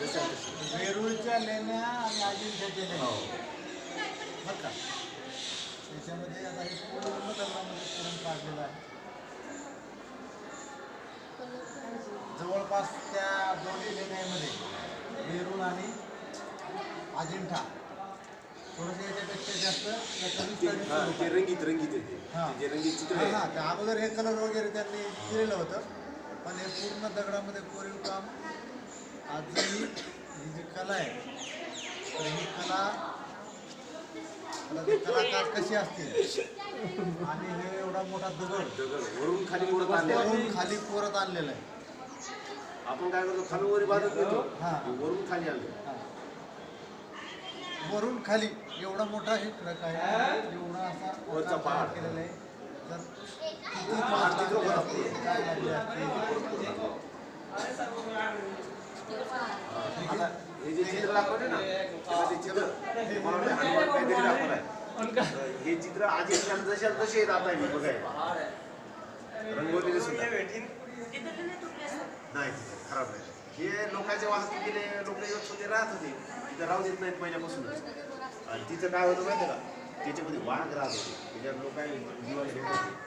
वेरूळच्या लेण्या आणि अजिंठ्याच्या लेण्या. हो. बरं का? त्याच्यामध्ये आता हे पूर्ण दगडामध्ये पुरण काढलेलं आहे. जवळपास त्या दोन्ही लेण्यामध्ये वेरूळ आणि अजिंठा. थोडंसं याच्यापेक्षा जास्त ते रंगीत रंगीत आहे ते. हा. ते जे रंगीत चित्र हा, त्या अगोदर हे कलर वगैरे त्यांनी केलेलं होतं. पण हे पूर्ण दगडामध्ये कोरीव काम कला आहे. तर ही कला कलाकार कशी असतील? आणि हे एवढा मोठा दगड. वरून खाली आणलेला आहे. वरून खाली पोरत आणलेला आहे. आपण काय करतो खालून वरी बाजूत घेतो. हा. वरून खाली आणलं हा. वरून खाली. एवढा मोठा हे ट्रक आहे. एवढा असा वरचा आकार पहाड. केलेला आहे. तर किती तास लागले असतील, काय लागले असतील. दाखवले ना ते चित्र हे हनुमान काहीतरी दाखवलं हे चित्र आजी जशा तसे येत आता मी बघाय रंगवलेले सुद्धा नाही खराब नाही हे लोकांच्या वाहतुकीले लोक येत होते राहत होते तिथं राहू देत नाहीत पहिल्यापासूनच आणि तिथं काय होतं माहिती का त्याच्यामध्ये वाघ राहत होते त्याच्यात लोक काय जीवन घेत होते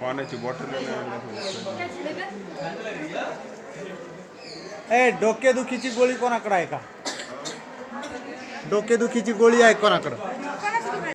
पाण्याची बॉटल ए डोकेदुखीची गोळी कोणाकडे आहे का? डोकेदुखीची गोळी आहे कोणाकडं?